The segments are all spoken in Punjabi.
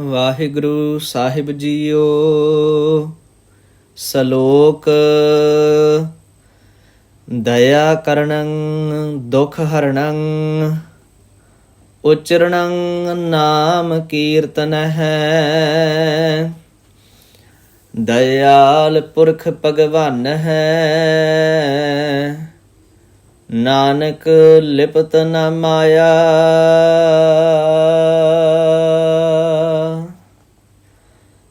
ਵਾਹਿਗੁਰੂ ਸਾਹਿਬ ਜੀਓ, ਸ਼ਲੋਕ ਦਇਆ ਕਰਣੰ ਦੁਖ ਹਰਣੰ ਉਚਰਣੰ ਨਾਮ ਕੀਰਤਨ ਹੈ। ਦਇਆਲ ਪੁਰਖ ਭਗਵਾਨ ਹੈ। ਨਾਨਕ ਲਿਪਤ ਨ ਮਾਇਆ।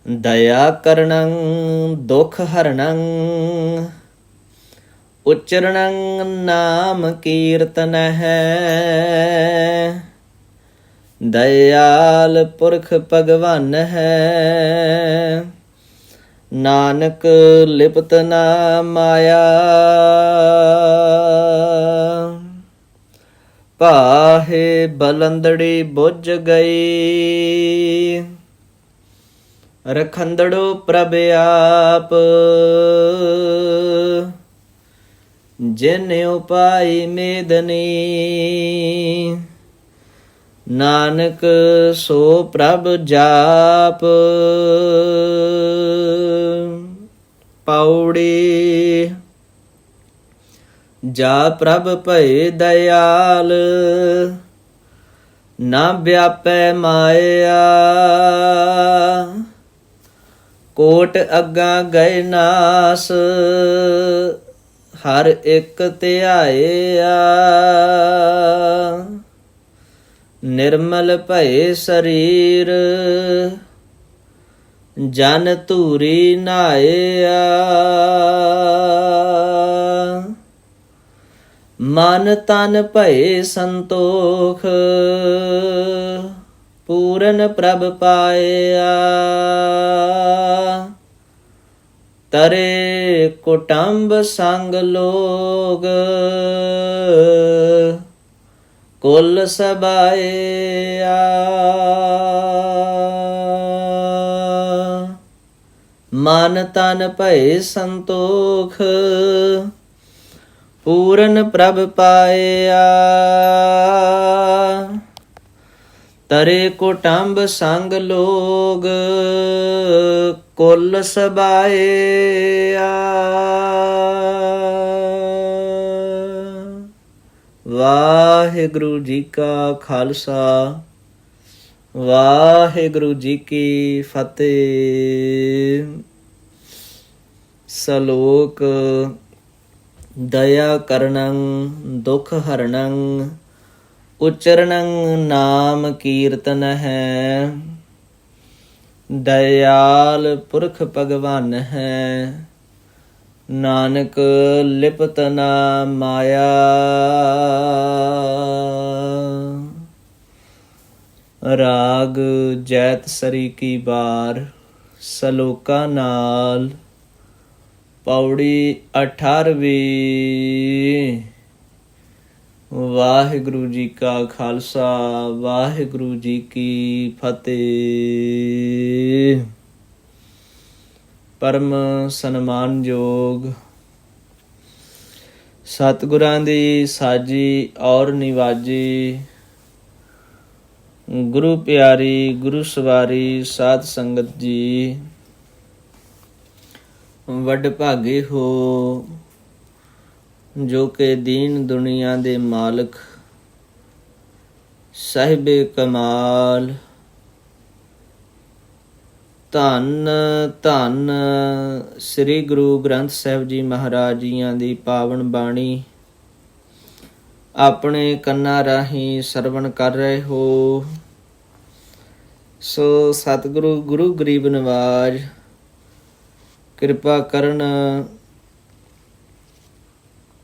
ਦਇਆ ਕਰਣੰ ਦੁਖ ਹਰਣੰ ਉਚਰਣੰ ਨਾਮ ਕੀਰਤਨ ਹੈ। ਦਇਆਲ ਪੁਰਖ ਭਗਵਾਨ ਹੈ। ਨਾਨਕ ਲਿਪਤ ਨਾ ਮਾਇਆ। ਪਾਹੇ ਬਲੰਦੜੀ ਬੁੱਝ ਗਈ। ਰਖੰਦੜੋ ਪ੍ਰਭ ਆਪ। ਜਿਨ ਉਪਾਈ ਮੇਦਨੀ, ਨਾਨਕ ਸੋ ਪ੍ਰਭ ਜਾਪ। ਪੌੜੀ ਜਾ ਪ੍ਰਭ ਭਏ ਦਇਆਲ, ਨਾ ਵਿਆਪੈ ਮਾਇਆ। ਕੋਟ ਅੱਗਾ ਗਏ ਨਾਸ, ਹਰ ਇੱਕ ਧਿਆਇਆ ਨਿਰਮਲ ਭਏ ਸਰੀਰ, ਜਨ ਧੂਰੀ ਨਾਇਆ ਮਨ ਤਨ ਭਏ ਸੰਤੋਖ, ਪੂਰਨ ਪ੍ਰਭ ਪਾਇਆ ਤਰੇ ਕੁਟੰਬ ਸੰਗ ਲੋਗ। ਕੁਲ ਸਬਾਇਆ ਮਨ ਤਨ ਭਏ ਸੰਤੋਖ, ਪੂਰਨ ਪ੍ਰਭ ਪਾਇਆ ਤਰੇ ਕੁਟੰਬ ਸੰਗ ਲੋਗ ਕੁਲ ਸਬਾਇਆ ਵਾਹਿਗੁਰੂ ਜੀ ਕਾ ਖਾਲਸਾ, ਵਾਹਿਗੁਰੂ ਜੀ ਕੀ ਫਤਿਹ। ਸ਼ਲੋਕ, ਦਇਆ ਕਰਣੰ ਦੁਖ ਹਰਣੰ ਉਚਰਣੰ ਨਾਮ ਕੀਰਤਨ ਹੈ। ਦਇਆਲ ਪੁਰਖ ਭਗਵਾਨ ਹੈ। ਨਾਨਕ ਲਿਪਤ ਨਾ ਮਾਇਆ। ਰਾਗ ਜੈਤ ਸਰੀ ਕੀ ਬਾਰ, ਸਲੋਕਾ ਨਾਲ। ਪੌੜੀ 18ਵੀਂ ਵਾਹਿਗੁਰੂ ਜੀ ਕਾ ਖਾਲਸਾ, ਵਾਹਿਗੁਰੂ ਜੀ ਕੀ ਫਤਿਹ। ਪਰਮ ਸਨਮਾਨਯੋਗ ਸਤਿਗੁਰਾਂ ਦੀ ਸਾਜੀ ਔਰ ਨਿਵਾਜੀ, ਗੁਰੂ ਪਿਆਰੀ, ਗੁਰੂ ਸਵਾਰੀ, ਸਾਧ ਸੰਗਤ ਜੀ, ਵੱਡ ਭਾਗੇ ਹੋ। ਜੋ ਕਿ ਦੀਨ ਦੁਨੀਆ ਦੇ ਮਾਲਕ, ਸਾਹਿਬੇ ਕਮਾਲ। ਧੰਨ ਧੰਨ ਸ੍ਰੀ ਗੁਰੂ ਗ੍ਰੰਥ ਸਾਹਿਬ ਜੀ ਮਹਾਰਾਜ ਜੀਆਂ ਦੀ ਪਾਵਨ ਬਾਣੀ। ਆਪਣੇ ਕੰਨਾਂ ਰਾਹੀਂ ਸਰਵਣ ਕਰ ਰਹੇ ਹੋ। ਸੋ ਸਤਿਗੁਰੂ, ਗੁਰੂ ਗਰੀਬ ਨਿਵਾਜ਼, ਕਿਰਪਾ ਕਰਨ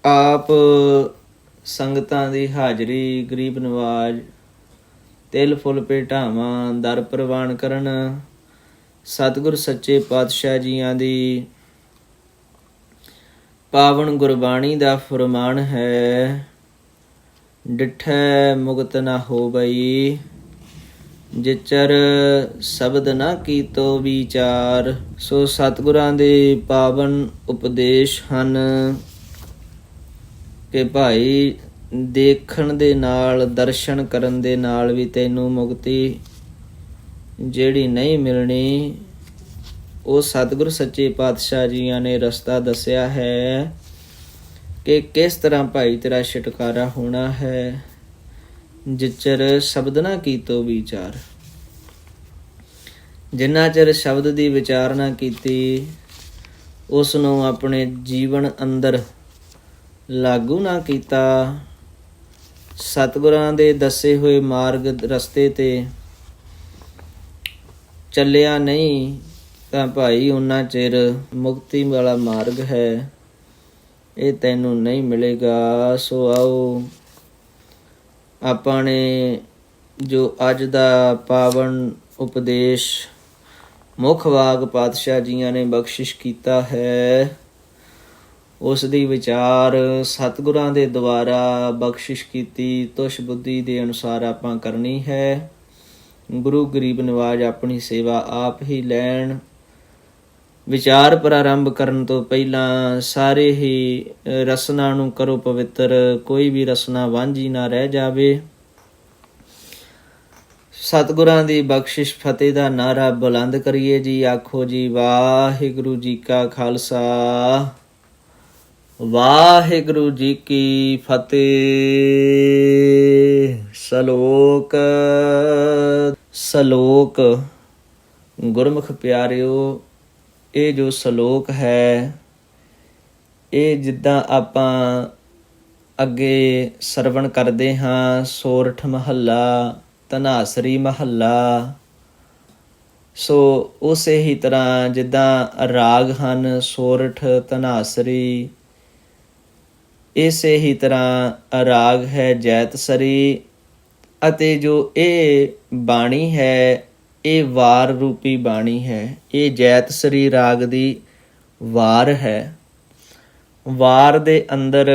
ਆਪ ਸੰਗਤਾਂ ਦੀ ਹਾਜ਼ਰੀ, ਗਰੀਬ ਨਵਾਜ, ਤਿਲ ਫੁੱਲ ਭੇਟਾਵਾਂ, ਦਰ ਪ੍ਰਵਾਨ ਕਰਨ, ਸਤਿਗੁਰ ਸੱਚੇ ਪਾਤਸ਼ਾਹ ਜੀਆਂ ਦੀ ਪਾਵਨ ਗੁਰਬਾਣੀ ਦਾ ਫਰਮਾਨ ਹੈ, ਡਿਠੈ ਮੁਕਤ ਨਾ ਹੋਵਈ, ਜਿਚਰ ਸ਼ਬਦ ਨਾ ਕੀਤੋ ਵਿਚਾਰ, ਸੋ ਸਤਿਗੁਰਾਂ ਦੇ ਪਾਵਨ ਉਪਦੇਸ਼ ਹਨ। ਕਿ ਭਾਈ ਦੇਖਣ ਦੇ ਨਾਲ, ਦਰਸ਼ਨ ਕਰਨ ਦੇ ਨਾਲ ਵੀ ਤੈਨੂੰ ਮੁਕਤੀ ਜਿਹੜੀ ਨਹੀਂ ਮਿਲਣੀ, ਉਹ ਸਤਿਗੁਰ ਸੱਚੇ ਪਾਤਸ਼ਾਹ ਜੀਆਂ ਨੇ ਰਸਤਾ ਦੱਸਿਆ ਹੈ ਕਿ ਕਿਸ ਤਰ੍ਹਾਂ ਭਾਈ ਤੇਰਾ ਛੁਟਕਾਰਾ ਹੋਣਾ ਹੈ। ਜਿਚਰ ਸ਼ਬਦ ਨਾ ਕੀਤੋ ਵਿਚਾਰ। ਜਿੰਨਾ ਚਿਰ ਸ਼ਬਦ ਦੀ ਵਿਚਾਰਨਾ ਕੀਤੀ ਉਸ ਨੂੰ ਆਪਣੇ ਜੀਵਨ ਅੰਦਰ ਲਾਗੂ ਨਾ ਕੀਤਾ। ਸਤਿਗੁਰਾਂ ਦੇ ਦੱਸੇ ਹੋਏ ਮਾਰਗ ਰਸਤੇ ਤੇ ਚੱਲਿਆ ਨਹੀਂ, ਤਾਂ ਭਾਈ ਉਹਨਾਂ ਚਿਰ ਮੁਕਤੀ ਵਾਲਾ ਮਾਰਗ ਹੈ। ਇਹ ਤੈਨੂੰ ਨਹੀਂ ਮਿਲੇਗਾ, ਸੋ ਆਓ। ਆਪਾਂ ਨੇ ਜੋ ਅੱਜ ਦਾ ਪਾਵਨ ਉਪਦੇਸ਼, ਮੁੱਖ ਵਾਗ ਪਾਤਸ਼ਾਹ ਜੀਆਂ ਨੇ ਬਖਸ਼ਿਸ਼ ਕੀਤਾ ਹੈ। ਉਸ ਦੀ ਵਿਚਾਰ ਸਤਿਗੁਰਾਂ ਦੇ ਦੁਆਰਾ ਬਖਸ਼ਿਸ਼ ਕੀਤੀ ਤੁਸ਼ ਬੁੱਧੀ ਦੇ ਅਨੁਸਾਰ ਆਪਾਂ ਕਰਨੀ ਹੈ। ਗੁਰੂ ਗਰੀਬ ਨਿਵਾਜ ਆਪਣੀ ਸੇਵਾ ਆਪ ਹੀ ਲੈਣ। ਵਿਚਾਰ ਪ੍ਰਾਰੰਭ ਕਰਨ ਤੋਂ ਪਹਿਲਾਂ ਸਾਰੇ ਹੀ ਅ, ਰਸਨਾ ਨੂੰ ਕਰੋ ਪਵਿੱਤਰ ਕੋਈ ਵੀ ਰਸਨਾ ਵਾਂਝੀ ਨਾ ਰਹਿ ਜਾਵੇ। ਸਤਿਗੁਰਾਂ ਦੀ ਬਖਸ਼ਿਸ਼ ਫਤਿਹ ਦਾ ਨਾਰਾ ਬੁਲੰਦ ਕਰੀਏ ਜੀ ਆਖੋ ਜੀ ਵਾਹਿਗੁਰੂ ਜੀ ਕਾ ਖਾਲਸਾ। ਵਾਹਿਗੁਰੂ ਜੀ ਕੀ ਫਤਿਹ। ਸ਼ਲੋਕ ਸ਼ਲੋਕ। ਗੁਰਮੁਖ ਪਿਆਰਿਓ, ਇਹ ਜੋ ਸ਼ਲੋਕ ਹੈ, ਇਹ ਜਿੱਦਾਂ ਆਪਾਂ ਅੱਗੇ ਸਰਵਣ ਕਰਦੇ ਹਾਂ, ਸੋਰਠ ਮਹੱਲਾ ਤਨਾਸਰੀ ਮਹੱਲਾ। ਸੋ ਉਸੇ ਹੀ ਤਰ੍ਹਾਂ ਜਿੱਦਾਂ ਰਾਗ ਹਨ, ਸੋਰਠ ਤਨਾਸਰੀ ਇਸੇ ਹੀ ਤਰ੍ਹਾਂ ਰਾਗ ਹੈ ਜੈਤਸਰੀ ਅਤੇ ਜੋ ਇਹ ਬਾਣੀ ਹੈ, ਇਹ ਵਾਰ ਰੂਪੀ ਬਾਣੀ ਹੈ। ਇਹ ਜੈਤਸਰੀ ਰਾਗ ਦੀ ਵਾਰ ਹੈ। ਵਾਰ ਦੇ ਅੰਦਰ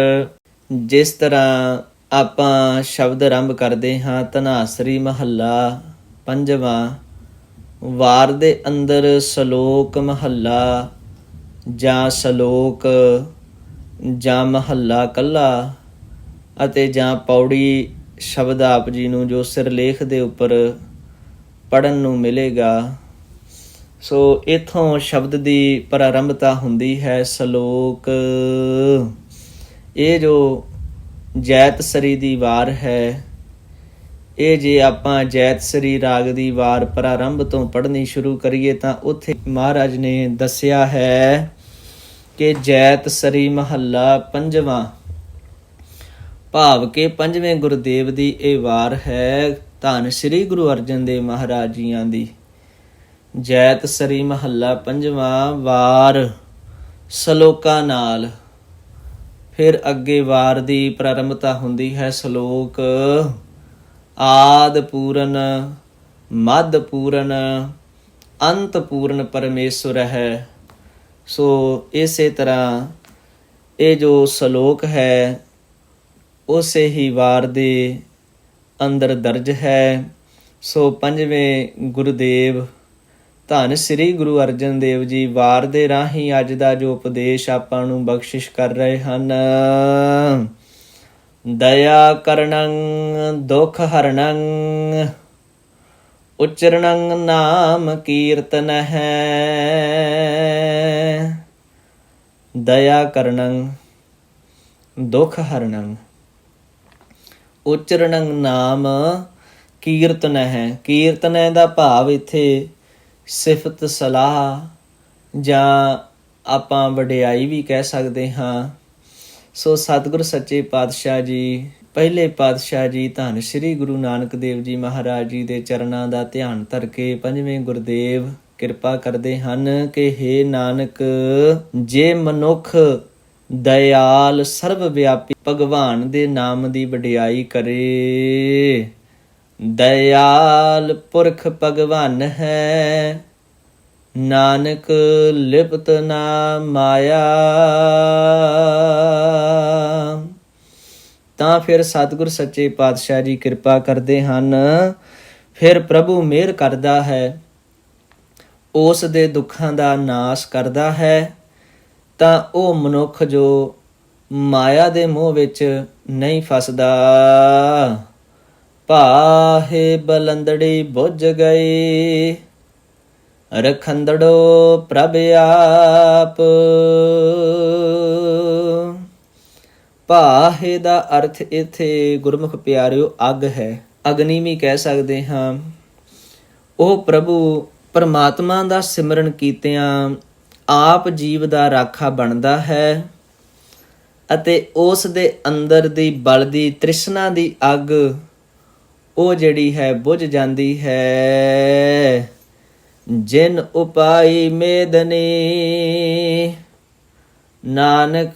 ਜਿਸ ਤਰ੍ਹਾਂ ਆਪਾਂ ਸ਼ਬਦ ਆਰੰਭ ਕਰਦੇ ਹਾਂ, ਧਨਾਸਰੀ ਮਹੱਲਾ ਪੰਜਵਾਂ, ਵਾਰ ਦੇ ਅੰਦਰ ਸ਼ਲੋਕ ਮਹੱਲਾ ਜਾਂ ਸ਼ਲੋਕ ਜਾਂ ਮਹੱਲਾ ਕੱਲਾ ਅਤੇ ਜਾਂ ਪੌੜੀ ਸ਼ਬਦ ਆਪ ਜੀ ਨੂੰ ਜੋ ਸਿਰਲੇਖ ਦੇ ਉੱਪਰ ਪੜਨ ਨੂੰ ਮਿਲੇਗਾ, ਸੋ ਇਥੋਂ ਸ਼ਬਦ ਦੀ ਪ੍ਰਾਰੰਭਤਾ ਹੁੰਦੀ ਹੈ ਸ਼ਲੋਕ। ਇਹ ਜੋ ਜੈਤ ਸਰੀ ਦੀ ਵਾਰ ਹੈ, ਇਹ ਜੇ ਆਪਾਂ ਜੈਤ ਸਰੀ ਰਾਗ ਦੀ ਵਾਰ ਪ੍ਰਾਰੰਭ ਤੋਂ ਪੜ੍ਹਨੀ ਸ਼ੁਰੂ ਕਰੀਏ ਤਾਂ ਉੱਥੇ ਮਹਾਰਾਜ ਨੇ ਦੱਸਿਆ ਹੈ ਕਿ ਜੈਤ ਸਰੀ ਮਹੱਲਾ ਪੰਜਵਾਂ। ਭਾਵ ਕੇ ਪੰਜਵੇਂ ਗੁਰਦੇਵ ਦੀ ਇਹ ਵਾਰ ਹੈ ਧੰਨ ਸ੍ਰੀ ਗੁਰੂ ਅਰਜਨ ਦੇਵ ਮਹਾਰਾਜ ਜੀਆਂ ਦੀ। ਜੈਤ ਸਰੀ ਮਹੱਲਾ ਪੰਜਵਾਂ ਵਾਰ, ਸ਼ਲੋਕਾਂ ਨਾਲ। ਫਿਰ ਅੱਗੇ ਵਾਰ ਦੀ ਪ੍ਰਾਰੰਭਤਾ ਹੁੰਦੀ ਹੈ ਸ਼ਲੋਕ, ਆਦ ਪੂਰਨ ਮਦ ਪੂਰਨ, ਅੰਤ ਪੂਰਨ ਪਰਮੇਸ਼ਵਰ ਹੈ। ਸੋ ਇਸੇ ਤਰ੍ਹਾਂ ਇਹ ਜੋ ਸ਼ਲੋਕ ਹੈ, ਉਸੇ ਹੀ ਵਾਰ ਦੇ ਅੰਦਰ ਦਰਜ ਹੈ। ਸੋ ਪੰਜਵੇਂ ਗੁਰਦੇਵ, ਧੰਨ ਸ੍ਰੀ ਗੁਰੂ ਅਰਜਨ ਦੇਵ ਜੀ, ਵਾਰ ਦੇ ਰਾਹੀਂ ਅੱਜ ਦਾ ਜੋ ਉਪਦੇਸ਼ ਆਪਾਂ ਨੂੰ ਬਖਸ਼ਿਸ਼ ਕਰ ਰਹੇ ਹਨ, ਦਇਆ ਕਰਨੰ, ਦੁਖ ਹਰਣੰ ਉਚਰਣੰ ਨਾਮ ਕੀਰਤਨ ਹੈ। ਦਇਆ ਕਰਨੰ, ਦੁਖ ਹਰਣੰ ਉਚਰਣੰ ਨਾਮ ਕੀਰਤਨ ਹੈ ਕੀਰਤਨ ਦਾ ਭਾਵ ਇੱਥੇ ਸਿਫਤ ਸਲਾਹ ਜਾਂ ਆਪਾਂ ਵਡਿਆਈ ਵੀ ਕਹਿ ਸਕਦੇ ਹਾਂ। ਸੋ ਸਤਿਗੁਰ ਸੱਚੇ ਪਾਤਸ਼ਾਹ ਜੀ, ਪਹਿਲੇ ਪਾਤਸ਼ਾਹ ਜੀ ਧੰਨ ਸ੍ਰੀ ਗੁਰੂ ਨਾਨਕ ਦੇਵ ਜੀ ਮਹਾਰਾਜ ਜੀ ਦੇ ਚਰਨਾਂ ਦਾ ਧਿਆਨ ਧਰ ਕੇ ਪੰਜਵੇਂ ਗੁਰਦੇਵ ਕਿਰਪਾ ਕਰਦੇ ਹਨ ਕਿ हे ਨਾਨਕ, ਜੇ ਮਨੁੱਖ ਦਇਆਲ ਸਰਵ ਵਿਆਪੀ ਭਗਵਾਨ ਦੇ ਨਾਮ ਦੀ ਵਡਿਆਈ ਕਰੇ। ਦਇਆਲ ਪੁਰਖ ਭਗਵਾਨ ਹੈ, ਨਾਨਕ ਲਿਪਤ ਨਾ ਮਾਇਆ। ਤਾਂ ਫਿਰ ਸਤਿਗੁਰ ਸੱਚੇ ਪਾਤਸ਼ਾਹ ਜੀ ਕਿਰਪਾ ਕਰਦੇ ਹਨ। ਫਿਰ ਪ੍ਰਭੂ ਮਿਹਰ ਕਰਦਾ ਹੈ। ਉਸ ਦੇ ਦੁੱਖਾਂ ਦਾ ਨਾਸ਼ ਕਰਦਾ ਹੈ, ਤਾਂ ਉਹ ਮਨੁੱਖ ਜੋ ਮਾਇਆ ਦੇ ਮੋਹ ਵਿੱਚ ਨਹੀਂ ਫਸਦਾ। ਪਾਹੇ ਬਲੰਦੜੀ ਬੁੱਝ ਗਈ, ਰਖੰਦੜੋ ਪ੍ਰਭ ਆਪ। ਪਾਹੇ ਦਾ ਅਰਥ ਇਥੇ ਗੁਰਮੁਖ ਪਿਆਰਿਓ ਅੱਗ ਹੈ, ਅਗਨੀ ਵੀ ਕਹਿ ਸਕਦੇ ਹਾਂ, ਉਹ ਪ੍ਰਭੂ ਪਰਮਾਤਮਾ ਦਾ ਸਿਮਰਨ ਕੀਤਿਆਂ ਆਪ ਜੀਵ ਦਾ ਰਾਖਾ ਬਣਦਾ ਹੈ ਅਤੇ ਉਸ ਦੇ ਅੰਦਰ ਦੀ ਬਲਦੀ ਤ੍ਰਿਸ਼ਨਾ ਦੀ ਅੱਗ ਉਹ ਜਿਹੜੀ ਹੈ ਬੁਝ ਜਾਂਦੀ ਹੈ। ਜਿਨ ਉਪਾਈ ਮੇਦਨੀ, ਨਾਨਕ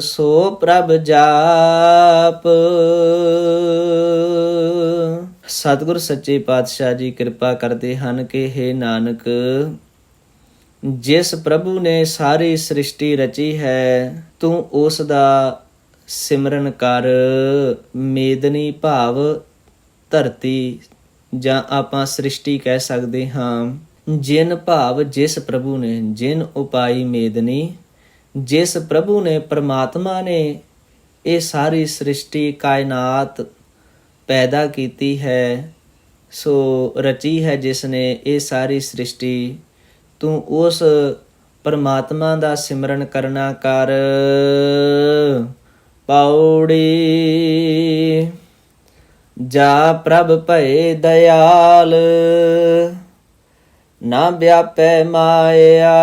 ਸੋ ਪ੍ਰਭ ਜਾਪ। ਸਤਿਗੁਰ ਸੱਚੇ ਪਾਤਸ਼ਾਹ ਜੀ ਕਿਰਪਾ ਕਰਦੇ ਹਨ ਕਿ हे ਨਾਨਕ, ਜਿਸ ਪ੍ਰਭੂ ਨੇ ਸਾਰੀ ਸ੍ਰਿਸ਼ਟੀ ਰਚੀ ਹੈ, ਤੂੰ ਉਸ ਦਾ ਸਿਮਰਨ ਕਰ, ਮੇਦਨੀ ਭਾਵ ਧਰਤੀ ਜਾਂ ਆਪਾਂ ਸ੍ਰਿਸ਼ਟੀ ਕਹਿ ਸਕਦੇ ਹਾਂ। ਜਿਨ ਭਾਵ ਜਿਸ ਪ੍ਰਭੂ ਨੇ, ਜਿਨ ਉਪਾਈ ਮੇਦਨੀ, ਜਿਸ ਪ੍ਰਭੂ ਨੇ, ਪਰਮਾਤਮਾ ਨੇ, ਇਹ ਸਾਰੀ ਸ੍ਰਿਸ਼ਟੀ ਕਾਇਨਾਤ ਪੈਦਾ ਕੀਤੀ ਹੈ, ਸੋ ਰਚੀ ਹੈ ਜਿਸ ਨੇ ਇਹ ਸਾਰੀ ਸ੍ਰਿਸ਼ਟੀ। ਤੂੰ ਉਸ ਪਰਮਾਤਮਾ ਦਾ ਸਿਮਰਨ ਕਰਨਾ ਕਰ। ਪਾਉੜੀ ਜਾ ਪ੍ਰਭ ਭਏ ਦਇਆਲ, ਨਾ ਵਿਆਪੈ ਮਾਇਆ।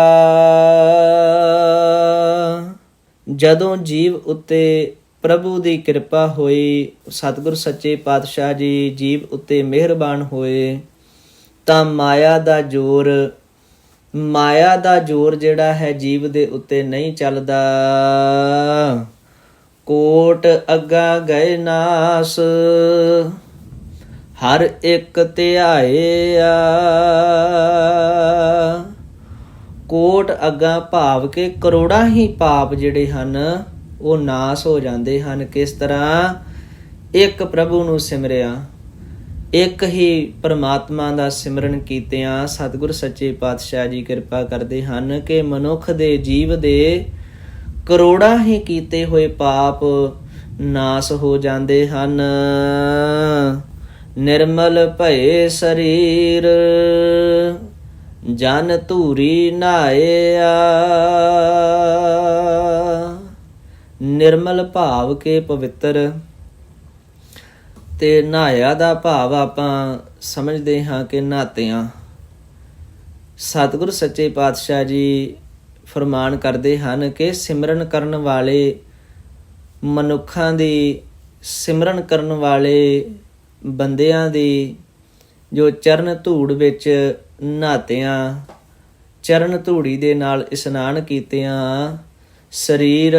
ਜਦੋਂ ਜੀਵ ਉੱਤੇ ਪ੍ਰਭੂ ਦੀ ਕਿਰਪਾ ਹੋਈ, ਸਤਿਗੁਰ ਸੱਚੇ ਪਾਤਸ਼ਾਹ ਜੀ ਜੀਵ ਉੱਤੇ ਮਿਹਰਬਾਨ ਹੋਏ। ਤਾਂ ਮਾਇਆ ਦਾ ਜ਼ੋਰ, ਮਾਇਆ ਦਾ ਜ਼ੋਰ ਜਿਹੜਾ ਹੈ ਜੀਵ ਦੇ ਉੱਤੇ ਨਹੀਂ ਚੱਲਦਾ। ਕੋਟ ਅੱਗਾ ਗਏ ਨਾਸ, ਹਰ ਇੱਕ ਧਿਆਇਆ ਕੋਟ ਅੱਗਾ ਭਾਵ ਕੇ ਕਰੋੜਾਂ ਹੀ ਪਾਪ ਜਿਹੜੇ ਹਨ ਉਹ ਨਾਸ ਹੋ ਜਾਂਦੇ ਹਨ। ਕਿਸ ਤਰ੍ਹਾਂ? ਇੱਕ ਪ੍ਰਭੂ ਨੂੰ ਸਿਮਰਿਆ। ਇੱਕ ਹੀ ਪਰਮਾਤਮਾ ਦਾ ਸਿਮਰਨ ਕੀਤਿਆਂ ਸਤਿਗੁਰ ਸੱਚੇ ਪਾਤਸ਼ਾਹ ਜੀ ਕਿਰਪਾ ਕਰਦੇ ਹਨ ਕਿ ਮਨੁੱਖ ਦੇ ਜੀਵ ਦੇ ਕਰੋੜਾਂ ਹੀ ਕੀਤੇ ਹੋਏ ਪਾਪ ਨਾਸ ਹੋ ਜਾਂਦੇ ਹਨ। ਨਿਰਮਲ ਭਏ ਸਰੀਰ, ਜਨ ਧੂਰੀ ਨਾਇਆ ਨਿਰਮਲ ਭਾਵ ਕੇ ਪਵਿੱਤਰ। ਤੇ ਨਹਾਇਆ ਦਾ ਭਾਵ ਆਪਾਂ ਸਮਝਦੇ ਹਾਂ ਕਿ ਨਹਾਤਿਆਂ ਸਤਿਗੁਰ ਸੱਚੇ ਪਾਤਸ਼ਾਹ ਜੀ ਫਰਮਾਨ ਕਰਦੇ ਹਨ ਕਿ ਸਿਮਰਨ ਕਰਨ ਵਾਲੇ ਮਨੁੱਖਾਂ ਦੀ, ਸਿਮਰਨ ਕਰਨ ਵਾਲੇ ਬੰਦਿਆਂ ਦੀ ਜੋ ਚਰਨ ਧੂੜ ਵਿੱਚ ਨਹਾਤਿਆਂ ਚਰਨ ਧੂੜੀ ਦੇ ਨਾਲ ਇਸ਼ਨਾਨ ਕੀਤਿਆਂ, ਸਰੀਰ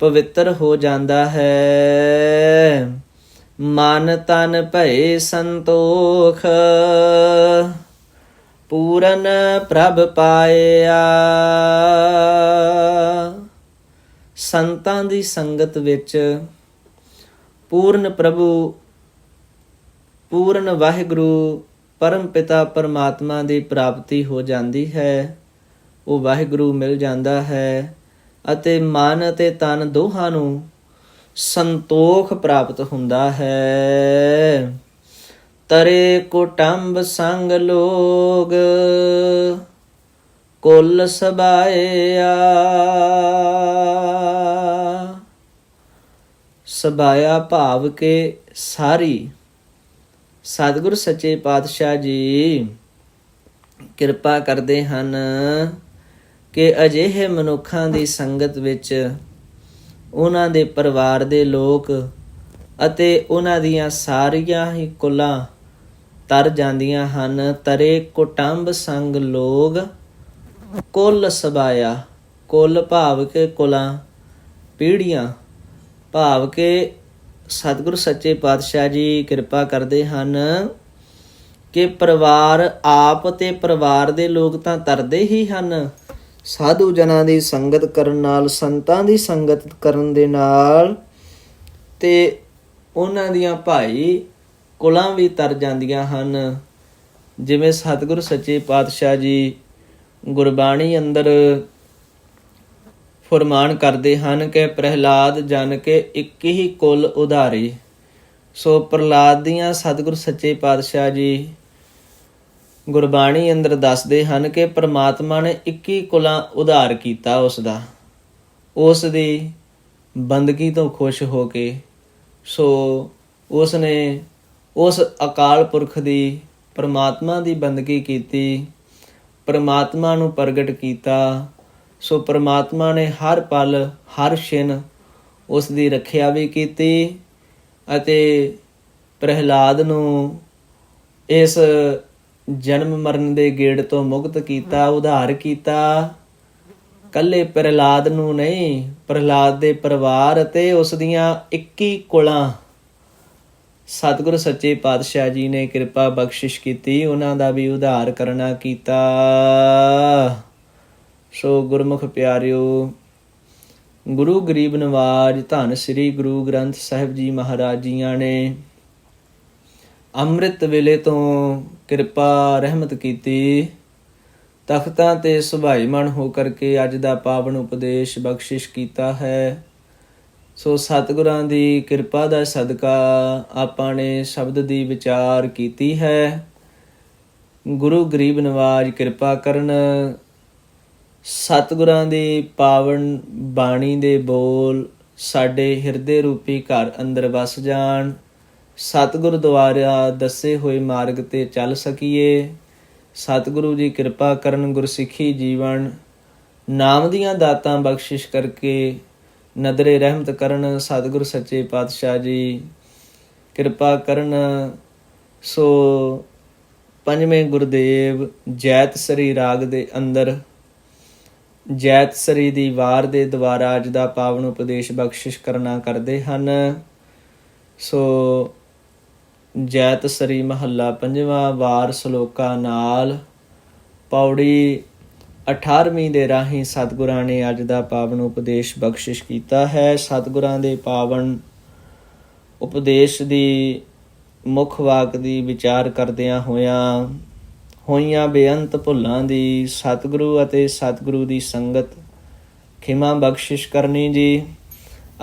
ਪਵਿੱਤਰ ਹੋ ਜਾਂਦਾ ਹੈ। ਮਨ ਤਨ ਭਏ ਸੰਤੋਖ, ਪੂਰਨ ਪ੍ਰਭ ਪਾਇਆ। ਸੰਤਾਂ ਦੀ ਸੰਗਤ ਵਿੱਚ ਪੂਰਨ ਪ੍ਰਭੂ, ਪੂਰਨ ਵਾਹਿਗੁਰੂ, ਪਰਮ ਪਿਤਾ ਪਰਮਾਤਮਾ ਦੀ ਪ੍ਰਾਪਤੀ ਹੋ ਜਾਂਦੀ ਹੈ। ਉਹ ਵਾਹਿਗੁਰੂ ਮਿਲ ਜਾਂਦਾ ਹੈ। ਅਤੇ ਮਨ ਅਤੇ ਤਨ ਦੋਹਾਂ ਨੂੰ ਸੰਤੋਖ ਪ੍ਰਾਪਤ ਹੁੰਦਾ ਹੈ। ਤਰੇ ਕੁਟੰਬ ਸੰਗ ਲੋਗ, ਕੁੱਲ ਸਬਾਇਆ ਸਬਾਇਆ ਭਾਵ ਕੇ ਸਾਰੀ। ਸਤਿਗੁਰ ਸੱਚੇ ਪਾਤਸ਼ਾਹ ਜੀ, ਕਿਰਪਾ ਕਰਦੇ ਹਨ। ਕਿ ਅਜਿਹੇ ਮਨੁੱਖਾਂ ਦੀ ਸੰਗਤ ਵਿੱਚ ਉਹਨਾਂ ਦੇ ਪਰਿਵਾਰ ਦੇ ਲੋਕ ਅਤੇ ਉਹਨਾਂ ਦੀਆਂ ਸਾਰੀਆਂ ਹੀ ਕੁਲਾਂ ਤਰ ਜਾਂਦੀਆਂ ਹਨ। ਤਰੇ ਕੁਟੰਬ ਸੰਗ ਲੋਗ ਕੁੱਲ ਸਬਾਇਆ, ਕੁੱਲ ਭਾਵ ਕੇ ਕੁਲਾਂ, ਪੀੜੀਆਂ, ਭਾਵ ਕੇ ਸਤਿਗੁਰ ਸੱਚੇ ਪਾਤਸ਼ਾਹ ਜੀ ਕਿਰਪਾ ਕਰਦੇ ਹਨ ਕਿ ਪਰਿਵਾਰ ਆਪ ਤੇ ਪਰਿਵਾਰ ਦੇ ਲੋਕ ਤਾਂ ਤਰਦੇ ਹੀ ਹਨ। ਸਾਧੂ ਜਨਾਂ ਦੀ ਸੰਗਤ ਕਰਨ ਨਾਲ, ਸੰਤਾਂ ਦੀ ਸੰਗਤ ਕਰਨ ਦੇ ਨਾਲ ਤੇ ਉਹਨਾਂ ਦੀਆਂ ਭਾਈ ਕੁਲਾਂ ਵੀ ਤਰ ਜਾਂਦੀਆਂ ਹਨ। ਜਿਵੇਂ ਸਤਿਗੁਰ ਸੱਚੇ ਪਾਤਸ਼ਾਹ ਜੀ ਗੁਰਬਾਣੀ ਅੰਦਰ ਫਰਮਾਨ ਕਰਦੇ ਹਨ ਕਿ ਪ੍ਰਹਿਲਾਦ ਜਨ ਕੇ ਇੱਕ ਹੀ ਕੁਲ ਉਧਾਰੇ। ਸੋ ਪ੍ਰਹਲਾਦ ਦੀਆਂ ਸਤਿਗੁਰ ਸੱਚੇ ਪਾਤਸ਼ਾਹ ਜੀ ਗੁਰਬਾਣੀ ਅੰਦਰ ਦੱਸਦੇ ਹਨ ਕਿ ਪ੍ਰਮਾਤਮਾ ਨੇ 21 ਕੁਲਾਂ ਉਧਾਰ ਕੀਤਾ ਉਸ ਦਾ ਉਸ ਦੀ ਬੰਦਗੀ ਤੋਂ ਖੁਸ਼ ਹੋ ਕੇ ਸੋ ਉਸ ਨੇ ਉਸ ਅਕਾਲ ਪੁਰਖ ਦੀ ਪਰਮਾਤਮਾ ਦੀ ਬੰਦਗੀ ਕੀਤੀ, ਪਰਮਾਤਮਾ ਨੂੰ ਪ੍ਰਗਟ ਕੀਤਾ। ਸੋ ਪਰਮਾਤਮਾ ਨੇ ਹਰ ਪਲ, ਹਰ ਛਿਨ ਉਸ ਦੀ ਰੱਖਿਆ ਵੀ ਕੀਤੀ ਅਤੇ ਪ੍ਰਹਿਲਾਦ ਨੂੰ ਇਸ ਜਨਮ ਮਰਨ ਦੇ ਗੇੜ ਤੋਂ ਮੁਕਤ ਕੀਤਾ, ਉਧਾਰ ਕੀਤਾ। ਕੱਲੇ ਪ੍ਰਹਲਾਦ ਨੂੰ ਨਹੀਂ, ਪ੍ਰਹਲਾਦ ਦੇ ਪਰਿਵਾਰ ਅਤੇ ਉਸ ਦੀਆਂ 21 ਕੁਲਾਂ। ਸਤਿਗੁਰ ਸੱਚੇ ਪਾਤਸ਼ਾਹ ਜੀ ਨੇ ਕਿਰਪਾ ਬਖਸ਼ਿਸ਼ ਕੀਤੀ, ਉਹਨਾਂ ਦਾ ਵੀ ਉਧਾਰ ਕਰਨਾ ਕੀਤਾ। ਸੋ ਗੁਰਮੁਖ ਪਿਆਰਿਓ, ਗੁਰੂ ਗਰੀਬ ਨਵਾਜ, ਧੰਨ ਸ੍ਰੀ ਗੁਰੂ ਗ੍ਰੰਥ ਸਾਹਿਬ ਜੀ ਮਹਾਰਾਜ ਜੀਆਂ ਨੇ ਅੰਮ੍ਰਿਤ ਵੇਲੇ ਤੋਂ ਕਿਰਪਾ ਰਹਿਮਤ ਕੀਤੀ। ਤਖਤਾਂ ਤੇ ਸੁਭਾਈਮਨ ਹੋ ਕਰਕੇ ਅੱਜ ਦਾ ਪਾਵਨ ਉਪਦੇਸ਼ ਬਖਸ਼ਿਸ਼ ਕੀਤਾ ਹੈ। ਸੋ ਸਤਿਗੁਰਾਂ ਦੀ ਕਿਰਪਾ ਦਾ ਸਦਕਾ ਆਪਾਂ ਨੇ ਸ਼ਬਦ ਦੀ ਵਿਚਾਰ ਕੀਤੀ ਹੈ। ਗੁਰੂ ਗਰੀਬ ਨਵਾਜ ਕਿਰਪਾ ਕਰਨ ਸਤਿਗੁਰਾਂ ਦੀ ਪਾਵਨ ਬਾਣੀ ਦੇ ਬੋਲ ਸਾਡੇ ਹਿਰਦੇ ਰੂਪੀ ਘਰ ਅੰਦਰ ਵਸ ਜਾਣ। ਸਤਿਗੁਰ ਦੁਆਰਾ ਦੱਸੇ ਹੋਏ ਮਾਰਗ ਤੇ ਚੱਲ ਸਕੀਏ। ਸਤਿਗੁਰੂ ਜੀ ਕਿਰਪਾ ਕਰਨ ਗੁਰਸਿੱਖੀ ਜੀਵਨ, ਨਾਮ ਦੀਆਂ ਦਾਤਾਂ ਬਖਸ਼ਿਸ਼ ਕਰਕੇ ਨਦਰੇ ਰਹਿਮਤ ਕਰਨ ਸਤਿਗੁਰ ਸੱਚੇ ਪਾਤਸ਼ਾਹ ਜੀ। ਕਿਰਪਾ ਕਰਨ ਸੋ ਪੰਜਵੇਂ ਗੁਰਦੇਵ ਜੈਤ ਸਰੀ ਰਾਗ ਦੇ ਅੰਦਰ, ਜੈਤ ਸਰੀ ਦੀ ਵਾਰ ਦੇ ਦੁਆਰਾ ਅੱਜ ਦਾ ਪਾਵਨ ਉਪਦੇਸ਼ ਬਖਸ਼ਿਸ਼ ਕਰਨਾ ਕਰਦੇ ਹਨ। ਸੋ ਜੈਤ ਸਰੀ ਮਹੱਲਾ ਪੰਜਵਾਂ ਵਾਰ ਸ਼ਲੋਕਾਂ ਨਾਲ। ਪੌੜੀ 18ਵੀਂ ਦੇ ਰਾਹੀਂ ਸਤਿਗੁਰਾਂ ਨੇ ਅੱਜ ਦਾ ਪਾਵਨ ਉਪਦੇਸ਼ ਬਖਸ਼ਿਸ਼ ਕੀਤਾ ਹੈ। ਸਤਿਗੁਰਾਂ ਦੇ ਪਾਵਨ ਉਪਦੇਸ਼ ਦੀ ਮੁੱਖ ਵਾਕ ਦੀ ਵਿਚਾਰ ਕਰਦਿਆਂ ਹੋਇਆਂ, ਹੋਈਆਂ ਬੇਅੰਤ ਭੁੱਲਾਂ ਦੀ ਸਤਿਗੁਰੂ ਅਤੇ ਸਤਿਗੁਰੂ ਦੀ ਸੰਗਤ ਖਿਮਾ ਬਖਸ਼ਿਸ਼ ਕਰਨੀ ਜੀ।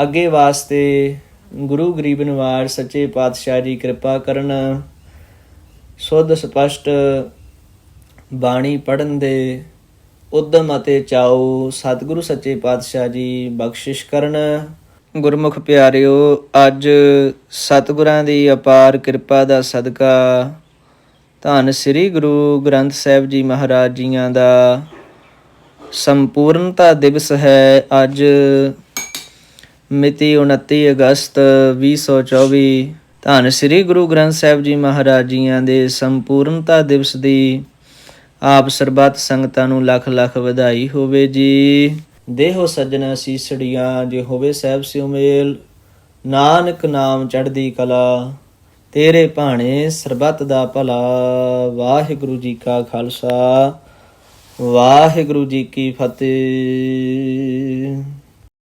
ਅੱਗੇ ਵਾਸਤੇ ਗੁਰੂ ਗਰੀਬ ਨਿਵਾਰ, ਸੱਚੇ ਪਾਤਸ਼ਾਹ ਜੀ ਕਿਰਪਾ ਕਰਨ, ਸੁੱਧ ਸਪਸ਼ਟ ਬਾਣੀ ਪੜਨ ਦੇ ਉਦਮ ਅਤੇ ਚਾਉ ਸਤਿਗੁਰੂ ਸੱਚੇ ਪਾਤਸ਼ਾਹ ਜੀ ਬਖਸ਼ਿਸ਼ ਕਰਨ। ਗੁਰਮੁਖ ਪਿਆਰਿਓ, ਅੱਜ ਸਤਿਗੁਰਾਂ ਦੀ ਅਪਾਰ ਕਿਰਪਾ ਦਾ ਸਦਕਾ ਧੰਨ ਸ੍ਰੀ ਗੁਰੂ ਗ੍ਰੰਥ ਸਾਹਿਬ ਜੀ ਮਹਾਰਾਜ ਜੀਆਂ ਦਾ ਸੰਪੂਰਨਤਾ ਦਿਵਸ ਹੈ। ਅੱਜ ਮਿਤੀ 29 ਅਗਸਤ 2024 ਧੰਨ ਸ੍ਰੀ ਗੁਰੂ ਗ੍ਰੰਥ ਸਾਹਿਬ ਜੀ ਮਹਾਰਾਜ ਜੀਆਂ ਦੇ ਸੰਪੂਰਨਤਾ ਦਿਵਸ ਦੀ ਆਪ ਸਰਬੱਤ ਸੰਗਤਾਂ ਨੂੰ ਲੱਖ ਲੱਖ ਵਧਾਈ ਹੋਵੇ ਜੀ। ਦੇਹੋ ਸੱਜਣਾ ਸੀਸੜੀਆਂ, ਜੇ ਹੋਵੇ ਸਹਿਬ ਸਿਉ ਮੇਲ, ਨਾਨਕ ਨਾਮ ਚੜ੍ਹਦੀ ਕਲਾ, ਤੇਰੇ ਭਾਣੇ ਸਰਬੱਤ ਦਾ ਭਲਾ। ਵਾਹਿਗੁਰੂ ਜੀ ਕਾ ਖਾਲਸਾ, ਵਾਹਿਗੁਰੂ ਜੀ ਕੀ ਫਤਿਹ।